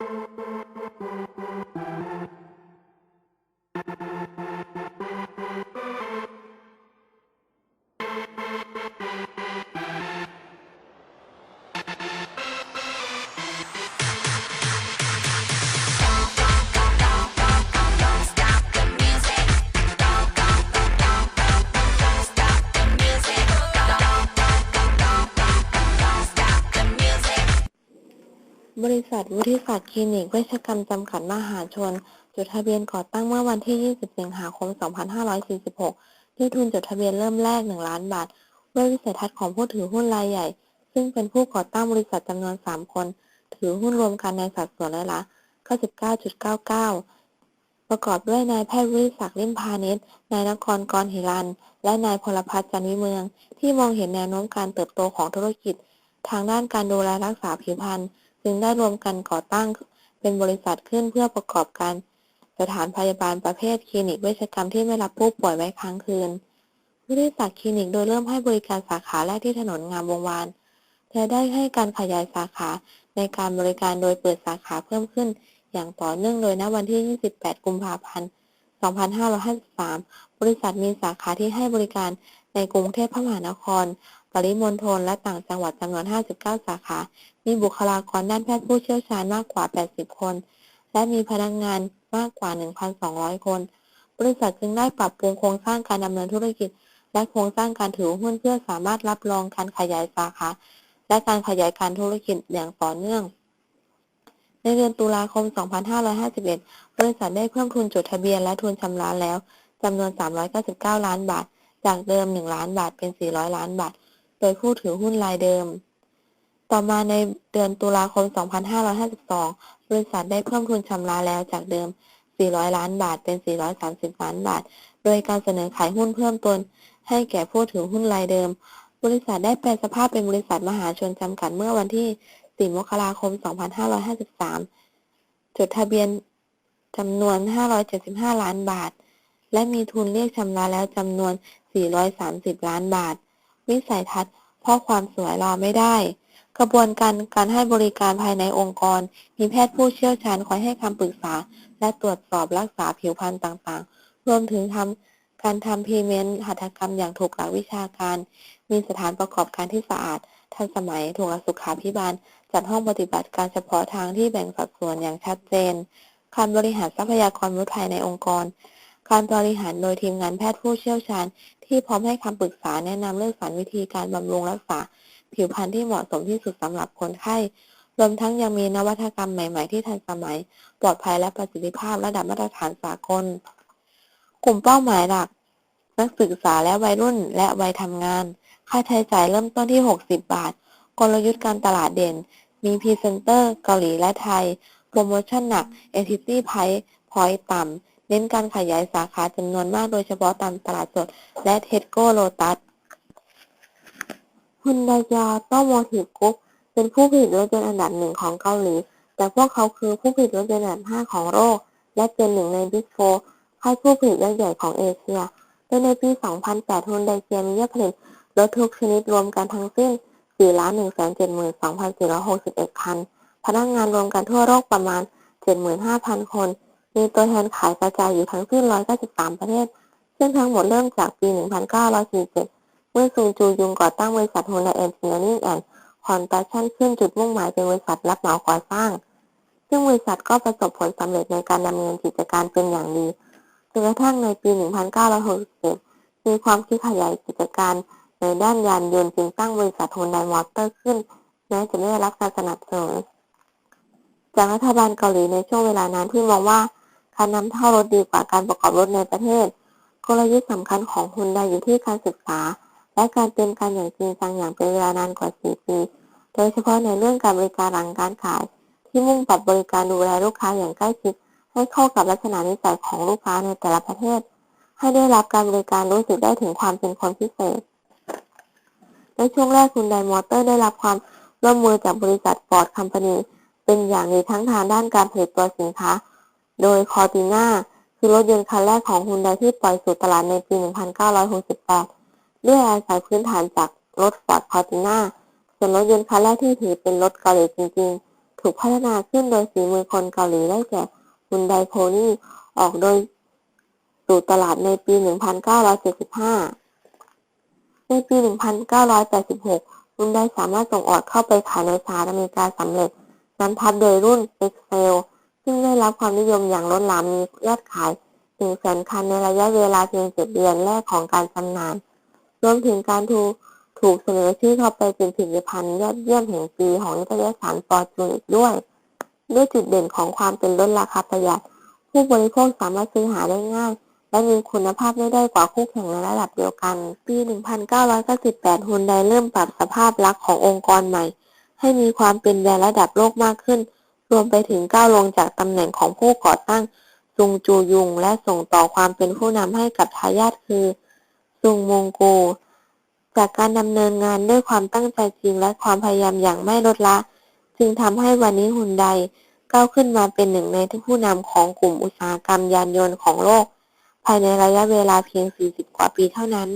Thank you. บริษัทวุฒิศักดิ์คลินิกเวชกรรมจำกัดมหาชน จดทะเบียนก่อตั้งเมื่อวันที่ 20 สิงหาคม 2546 ด้วยทุนจดทะเบียนเริ่มแรก 1 ล้านบาท ด้วยวิสัยทัศน์ของผู้ถือหุ้นรายใหญ่ ซึ่งเป็นผู้ก่อตั้งบริษัทจำนวน 3 คน ถือหุ้นรวมกันในสัดส่วนรายละ 99.99 ประกอบด้วยนายแพทย์วิศักดิ์ลิมพาณิชย์ นายนครกรหิรัน และนายพลพัฒน์จันวิเมือง ที่มองเห็นแนวโน้มการเติบโตของธุรกิจ ทางด้านการดูแลรักษาผิวพรรณ จึงได้รวมกันก่อตั้งเป็นบริษัทขึ้นเพื่อประกอบการสถานพยาบาลประเภทคลินิกเวชกรรมที่ไม่รับผู้ป่วยไว้ค้างคืนวิทยาศาสตร์คลินิกโดยเริ่มให้บริการสาขาแรกที่ถนนงามวงวานและได้ให้การขยายสาขาในการบริการโดยเปิดสาขาเพิ่มขึ้น อย่างต่อเนื่องโดยณวันที่ 28 กุมภาพันธ์ 2553 บริษัทมีสาขาที่ให้บริการ ในกรุงเทพมหานคร ปริมณฑล และต่างจังหวัดจำนวน 59 สาขา มีบุคลากรด้านแพทย์ผู้เชี่ยวชาญมากกว่า 80 คน และมีพนักงานมากกว่า 1,200 คน บริษัทจึงได้ปรับปรุงโครงสร้างการดำเนินธุรกิจ และโครงสร้างการถือหุ้นเพื่อสามารถรับรองการขยายสาขา และการขยายการธุรกิจอย่างต่อเนื่องในเดือนตุลาคม 2551 บริษัทได้เพิ่มทุนจดทะเบียนและทุนชำระแล้ว จำนวน 399 ล้านบาท จากเดิม 1 ล้านบาทเป็น 400 ล้านบาท โดยผู้ถือหุ้นรายเดิม ต่อมาในเดือนตุลาคม 2552 บริษัทได้เพิ่มทุนชำระแล้วจากเดิม 400 ล้านบาทเป็น 430 ล้านบาท โดยการเสนอขายหุ้นเพิ่มตนให้แก่ผู้ถือหุ้นรายเดิม บริษัทได้แปลสภาพเป็นบริษัทมหาชนจำกัดเมื่อวันที่ 4 มกราคม 2553 จดทะเบียนจำนวน 575 ล้านบาท และมีทุนเรียกชำระแล้วจำนวน 430 ล้านบาท วิสัยทัศน์เพราะความสวยรอไม่ได้ กระบวนการการให้บริการภายในองค์กร มีแพทย์ผู้เชี่ยวชาญคอยให้คำปรึกษา และตรวจสอบรักษาผิวพรรณต่างๆ รวมถึงทำการทำพีเมนต์หัตถกรรมอย่างถูกหลักวิชาการ มีสถานประกอบการที่สะอาด ทันสมัยถูกหลักสุขาพิบาล จัดห้องปฏิบัติการเฉพาะทางที่แบ่งสัดส่วนอย่างชัดเจน การบริหารทรัพยากรมนุษย์ภายในองค์กร การบริหารโดยทีมงานแพทย์ผู้เชี่ยวชาญ ที่พร้อมให้คำปรึกษาแนะนำเรื่องสรรวิธีการบำรุงรักษา ผิวพรรณที่เหมาะสมที่สุดสำหรับคนไข้ รวมทั้งยังมีนวัตกรรมใหม่ ๆ ที่ทันสมัย ปลอดภัยและประสิทธิภาพระดับมาตรฐานสากล กลุ่มเป้าหมายหลัก นักศึกษาและวัยรุ่นและวัยทำงาน ค่าใช้จ่ายเริ่มต้นที่ 60 บาท กลยุทธ์การตลาดเด่น มีพรีเซนเตอร์ เกาหลีและไทย โปรโมชั่นหนัก Entity Price พอยต์ต่ำ เน้นการขยายสาขาจำนวนมากโดยเฉพาะตามตลาดสด และเทสโก้โลตัสฮุนไดยาโตโมทีฟกรุ๊ปเป็นผู้ผลิตรถยนต์อันดับหนึ่งของเกาหลี แต่พวกเขาคือผู้ผลิตรถยนต์อันดับห้าของโลก และเป็นหนึ่งในบิ๊กโฟร์ค่ายผู้ผลิตรถใหญ่ของเอเชีย โดยในปี 2008ฮุนไดเจียมียอดผลิตรถทุกชนิดรวมกันทั้งสิ้น 4,172,261 คัน พนักงานรวมกันทั่วโลกประมาณ 75,000 คน มีตัวแทนขายกระจายอยู่ทั้งสิ้น 193 ประเทศ ซึ่งทั้งหมดเริ่มจากปี 1947 เมื่อซุงจูยุงก่อตั้งบริษัท Honda Engineering and Construction ขึ้นจุดมุ่งหมายเป็นบริษัทรับเหมาก่อสร้าง ซึ่งบริษัทก็ประสบผลสำเร็จในการดำเนินกิจการเป็นอย่างดีจนกระทั่งในปี 1961มีความคิดขยายกิจการในด้านยานยนต์จึงตั้งบริษัท Hyundai Motor ขึ้นแม้จะไม่ได้รับการสนับสนุนจากรัฐบาลเกาหลีในช่วงเวลานั้นที่มองว่า การนำเข้ารถดีกว่าการประกอบรถในประเทศ กลยุทธ์สำคัญของฮุนไดอยู่ที่การศึกษา และการเตรียมการอย่างจริงจังอย่างเป็นเวลานานกว่า 4 ปี โดยเฉพาะในเรื่องการบริการหลังการขาย ที่มุ่งปรับบริการดูแลลูกค้าอย่างใกล้ชิด ให้เข้ากับลักษณะนิสัยของลูกค้าในแต่ละประเทศ ให้ได้รับการบริการรู้สึกได้ถึงความเป็นคนพิเศษ ในช่วงแรกคุณไดมอเตอร์ได้รับความร่วมมือจากบริษัทฟอร์ดคัมพานีเป็นอย่างดีทั้งทางด้านการผลิตตัวสินค้า โดยคอร์ติน่าคือรถยนต์คันแรกของฮุนไดที่ปล่อยสู่ตลาดในปี 1968 ด้วยอาศัยพื้นฐานจากรถฟอร์ดคอร์ติน่าส่วนรถยนต์คันแรกที่ถือเป็นรถเกาหลีจริง ๆ ถูกพัฒนาขึ้นโดยฝีมือคนเกาหลีได้แก่ฮุนไดโพนี่ออกโดยสู่ตลาดในปี 1975 ในปี 1986ฮุนไดสามารถส่งออกเข้าไปขายในสหรัฐอเมริกาสำเร็จนำทับโดยรุ่น Excel ซึ่งได้รับความนิยมอย่างล้นหลามมียอดขายถึงแสนคันในระยะเวลาเพียง7เดือนแรกของการจำหน่ายรวมถึงการถูกถูกเสนอชื่อเข้าไปเป็นผลิตภัณฑ์ยอดเยี่ยมแห่งปีของนิตยสารฟอร์จูนอีกด้วย ด้วยจุดเด่นของความเป็นลดราคาประหยัด ผู้บริโภคสามารถซื้อหาได้ง่าย และมีคุณภาพไม่ได้กว่าคู่แข่งในระดับเดียวกัน ปี 1998ฮุนไดเริ่มปรับสภาพลักษณ์ขององค์กรใหม่ ให้มีความเป็นแบรนด์ระดับโลกมากขึ้น รวมไปถึงก้าวลงจากตำแหน่งของผู้ก่อตั้งซุงจูยุง และส่งต่อความเป็นผู้นำให้กับทายาทคือซุงมงกู จากการดำเนินงานด้วยความตั้งใจจริงและความพยายามอย่างไม่ลดละ จึงทำให้วันนี้ฮุนไดก้าวขึ้นมาเป็นหนึ่งในผู้นำของกลุ่มอุตสาหกรรมยานยนต์ของโลก ภายในระยะเวลาเพียง 40 กว่าปีเท่านั้น